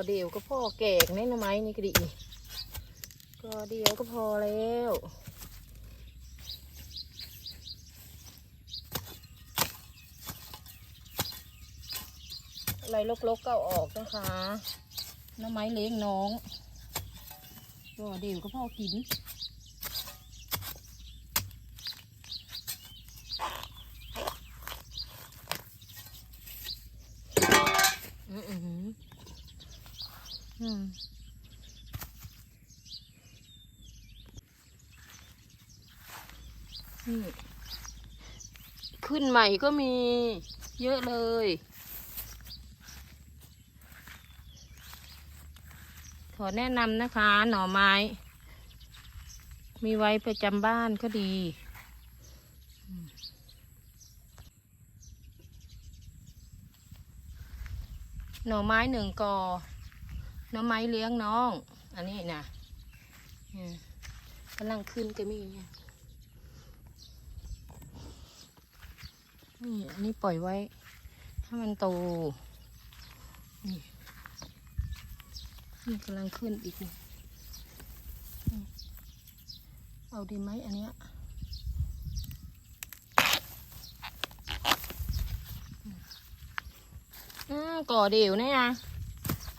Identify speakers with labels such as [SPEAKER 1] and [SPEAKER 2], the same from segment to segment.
[SPEAKER 1] ก็เดียวก็พ่อแกกแน่นไหมนี่ก็ดีก็เดียวก็พอแล้วอะไรลกๆก็ออกนะคะน้ำไม้เลี้ยงน้องก็เดียวก็พ่อกิน อืมอืมอืม นี่ขึ้นใหม่ก็มีเยอะเลย ขอแนะนำนะคะ หน่อไม้ มีไว้ประจำบ้านก็ดี หน่อไม้หนึ่งกอ หน่อไม้เลี้ยงน้อง อันนี้นะกำลังขึ้นก็มีเนี่ย นี่ อันนี้ปล่อยไว้ ให้มันโต นี่นี่กำลังขึ้นอีกนี่เอาดีไหมอันเนี้ยอืมก่อเดี่ยวเนี่ย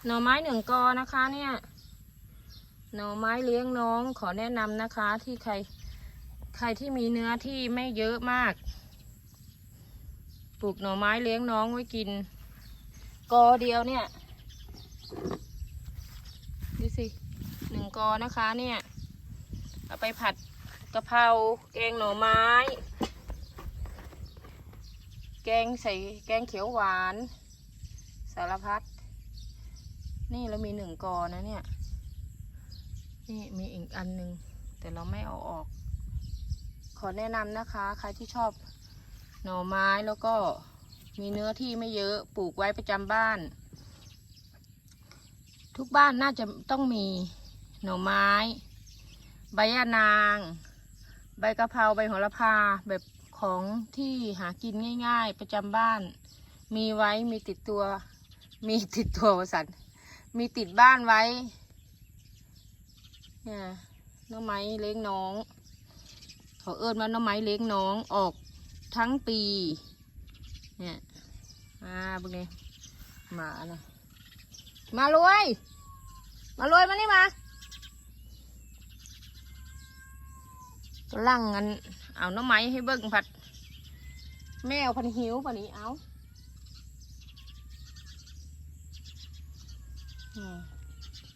[SPEAKER 1] หน่อไม้หนึ่งกอนะคะเนี่ยหน่อไม้เลี้ยงน้องขอแนะนำนะคะ ที่ใคร ใครที่มีเนื้อที่ไม่เยอะมาก ปลูกหน่อไม้เลี้ยงน้องไว้กิน กอเดียวเนี่ย ดูสิหนึ่งกอนะคะเนี่ย เอาไปผัดกะเพราแกงหน่อไม้ แกงใส่แกงเขียวหวาน สารพัด นี่เรามีหนึ่งกอนะเนี่ย นี่มีอีกอันหนึ่งแต่เราไม่เอาออก ขอแนะนำนะคะ ใครที่ชอบ หน่อไม้แล้วก็มีเนื้อที่ไม่เยอะปลูกไว้ประจำบ้าน ทุกบ้านน่าจะต้องมีหน่อไม้ ใบยะนาง ใบกะเพราใบโหระพาแบบของที่หากินง่าย ๆ ประจำบ้าน มีไว้มีติดตัว มีติดตัวสันมีติดบ้านไว้เนี่ยน้องไม้เลี้ยงน้อง เขาเอิ้นว่าน้องไม้เลี้ยงน้องออก ทั้งปี เนี่ยมาบุกนี้มานะมารวย มารวยมานี่มากำลังงันเอาน้อไม้ให้เบิ่งผัด แมวพันหิวป่ะนี้เอา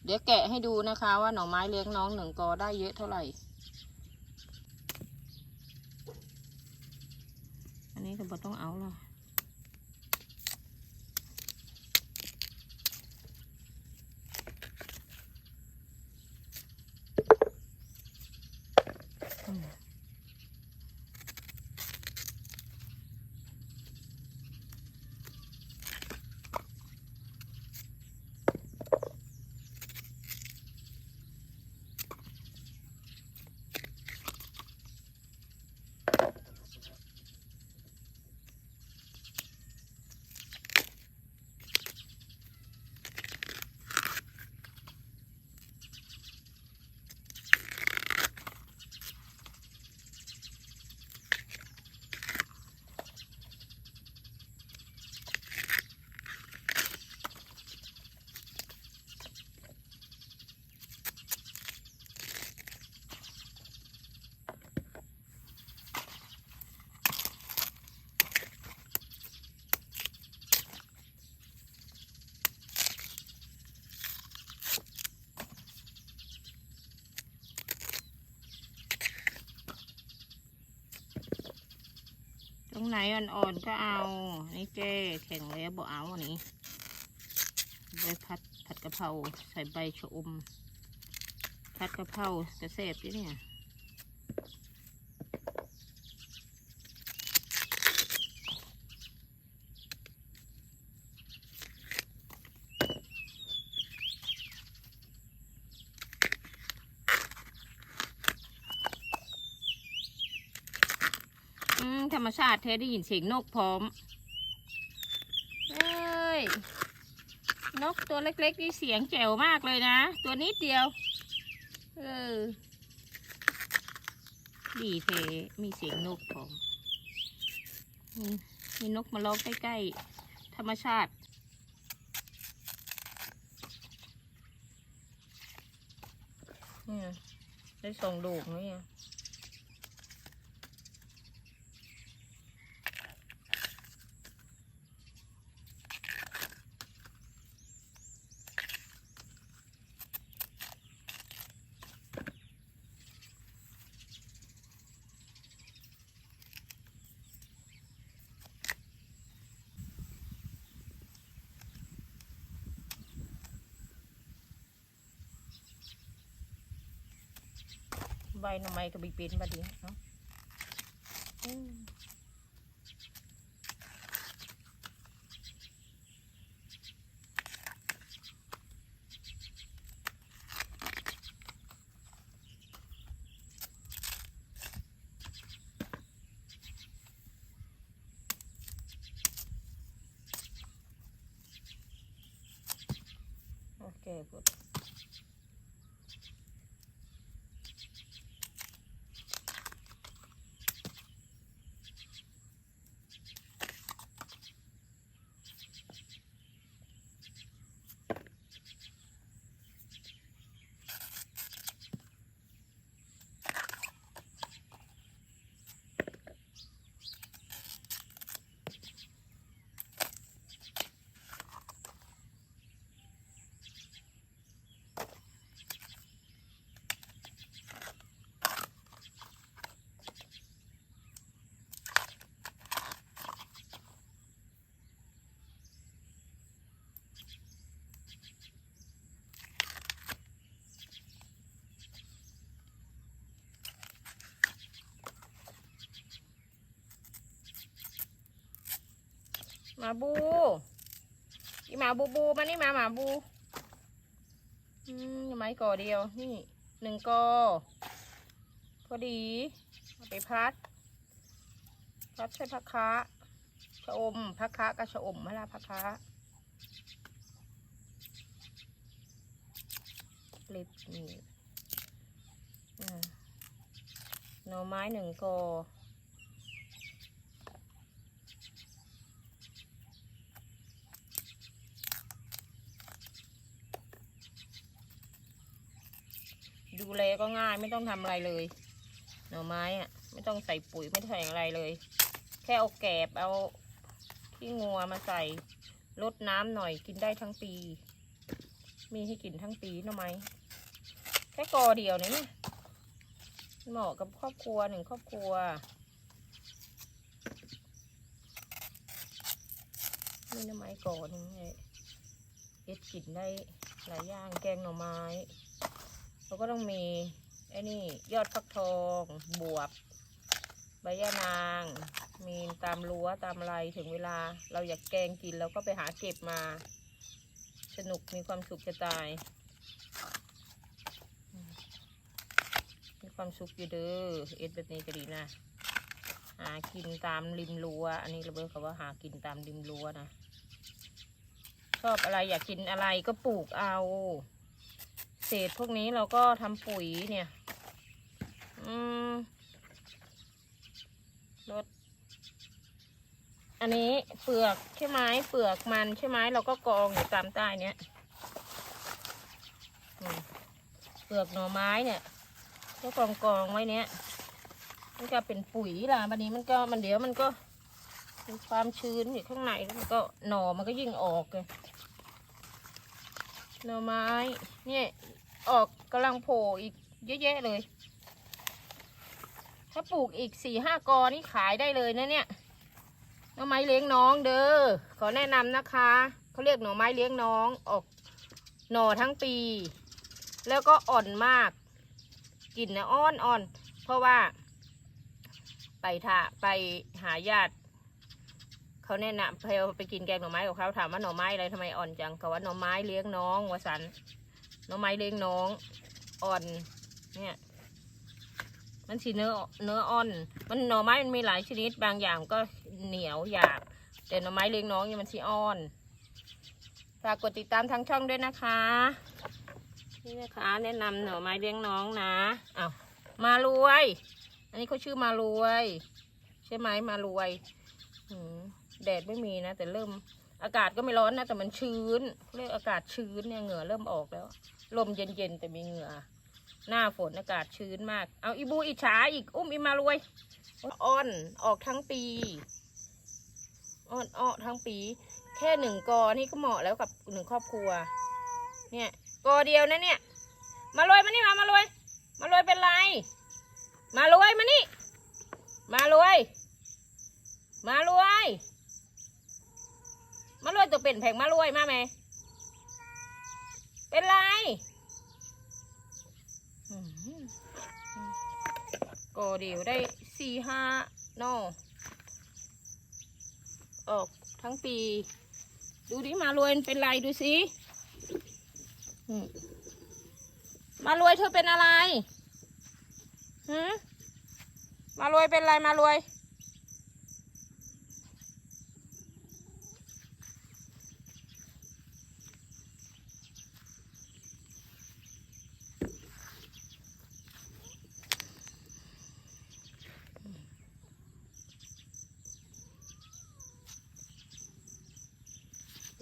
[SPEAKER 1] เดี๋ยวแกะให้ดูนะคะว่าหน่อไม้เลี้ยงน้องหนึ่งกอได้เยอะเท่าไหร่ งไหนอ่อนๆก็เอา นี่เจ๊แข็งแล้วบอกเอาอันนี้ใบผัดผัดกะเพราใส่ใบชะอมผัดกะเพราจะเสบดิเนี่ย รรมชาติแท้ได้ยินเสียงนกพร้อมเอ้ย นกตัวเล็กๆนี่เสียงแจ๋วมากเลยนะ ตัวนิดเดียว เออ ดีเทมีเสียงนกผมมีมีนกมาร้องใกล้ๆ ธรรมชาติเนี่ยได้ส่งลูกไหมเนี่ ยใบหน่อไม้ก็บีเป็นบัดนี้เนาะโอเคพุ มาบูอีหมาบูบูมานี่มาหมาบูอืมไม้ก่อเดียว นี่หนึ่งกอพอดีเอาไปพัด พัดใช้พักคะชะอมพักคะกับชะอมมะละพักคะคลิปนี่หน่อไม้หนึ่งกอ ดูแลก็ง่าย ไม่ต้องทำอะไรเลย หน่อไม้อะไม่ต้องใส่ปุ๋ยไม่ต้องใส่อะไรเลย แค่เอาแกบเอาขี้งัวมาใส่ลดน้ำหน่อยกินได้ทั้งปี มีให้กินทั้งปีหน่อไม้แค่กอเดียวเนี่ยเหมาะกับครอบครัวหนึ่งครอบครัวนี่หน่อไม้กอหนึงเลยเอ็ดกินได้หลายอย่างแกงหน่อไม้ เราก็ต้องมี ไอ้นี่ยอดฟักทองบวบใบยะนาง มีตามรั้วตามไรถึงเวลา เราอยากแกงกินเราก็ไปหาเก็บมา สนุกมีความสุขจะตาย มีความสุขอยู่เด้อเอ็ดแบบนี้ก็ดีนะหากินตามริมรั้ว อันนี้เราเบิกคำว่าหากินตามริมรั้วนะ ชอบอะไรอยากกินอะไรก็ปลูกเอา เศษพวกนี้เราก็ทำปุ๋ยเนี่ย อืมรดอันนี้เปลือกใช่ไหมเปลือกมันใช่ไหมเราก็กองอยู่ตามใต้เนี้ยเปลือกหน่อไม้เนี่ยก็กองกองไว้เนี้ยมันก็เป็นปุ๋ยล่ะวันนี้มันก็มันเดี๋ยวมันก็มีความชื้นอยู่ข้างในแล้วมันก็หน่อมันก็ยิ่งออกเลยหน่อไม้ เนี่ย ออกกำลังโผล่อีกเยอะแยะเลย ถ้าปลูกอีกสี่ห้ากอนี่ขายได้เลยนะเนี่ยหน่อไม้เลี้ยงน้องเด้อขอแนะนำนะคะเขาเรียกหน่อไม้เลี้ยงน้องออกหน่อทั้งปี แล้วก็อ่อนมากกลิ่นนะอ่อนอ่อนเพราะว่า ไปท่าไปหาญาติเขาแนะนำเพลไปกินแกงหน่อไม้กับเขาถามว่าหน่อไม้อะไรทำไมอ่อนจังเขาว่าหน่อไม้เลี้ยงน้องวสัน หน่อไม้เลี้ยงน้อง อ่อน เนี่ย มันสีเนื้อเนื้ออ่อน มันหน่อไม้มันมีหลายชนิดบางอย่างก็เหนียวหยาบแต่หน่อไม้เลี้ยงน้องเนี่ยมันสีอ่อนฝากกดติดตามทางช่องด้วยนะคะ นี่นะคะ แนะนำหน่อไม้เลี้ยงน้องนะอ้าวมารวย อันนี้เขาชื่อมารวย ใช่ไหมมารวยแดดไม่มีนะ แต่เริ่ม อากาศก็ไม่ร้อนนะ แต่มันชื้น เรียกอากาศชื้นเนี่ยเหงื่อเริ่มออกแล้ว ลมเย็นๆแต่มีเหงื่อ หน้าฝนอากาศชื้นมาก เอาอีบูอิจฉาอีกอุ้มอีมารวยอ้อนออกทั้งปีอ้อนอ้อทั้งปี แค่หนึ่งกอนี่ก็เหมาะแล้วกับหนึ่งครอบครัว เนี่ยกอเดียวนะเนี่ย มารวยมานี่มามารวย มารวยเป็นไร มารวยมานี่ มารวย มารวย มารวยตัวเป็นแผงมารวยมาไหม เป็นไรก็เดี๋ยวได้สี่ห้านอออกทั้งปี ดูดิมารวยเป็นไรดูสิมารวยเธอเป็นอะไรหืมารวยเป็นไรมารวย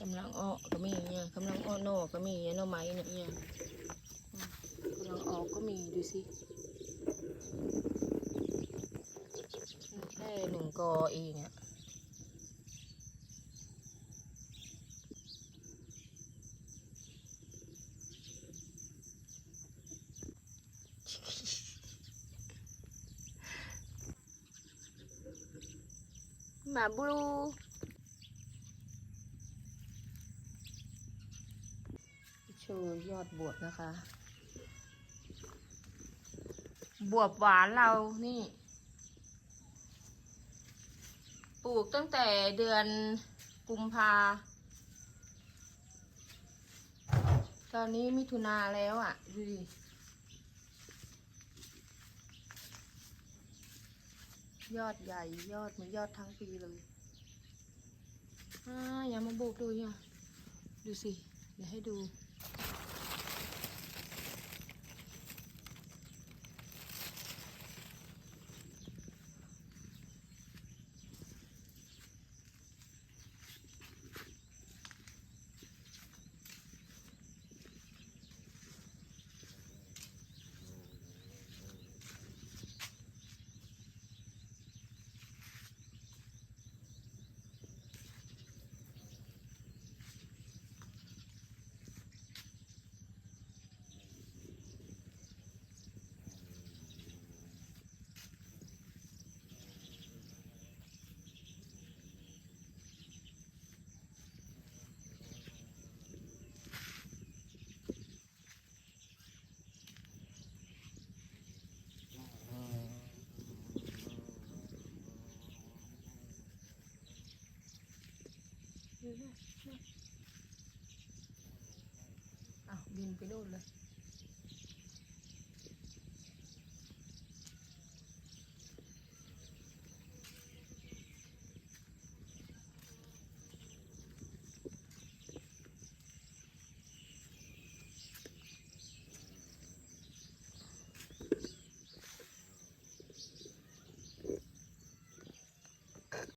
[SPEAKER 1] กำลังออกก็มีเนี่ยกำลังออกนอกก็มีเนี่ยนอไม้เนี่ยเนี่ยกำลังออกก็มีดูสิแค่หนึ่งกอเองอะมาบลู โชว์ ยอดบวบนะคะ บวบหวานเรานี่ ปลูกตั้งแต่เดือนกุมภา ตอนนี้มิถุนาแล้วอะ่ะ ดูดิยอดใหญ่ยอดเหมือนยอดทั้งปีเลยอ่าอย่ามาบุกดูเนี่ยดูสิ เดี๋ยวให้ดู อ้าวบินไปโน่นเลย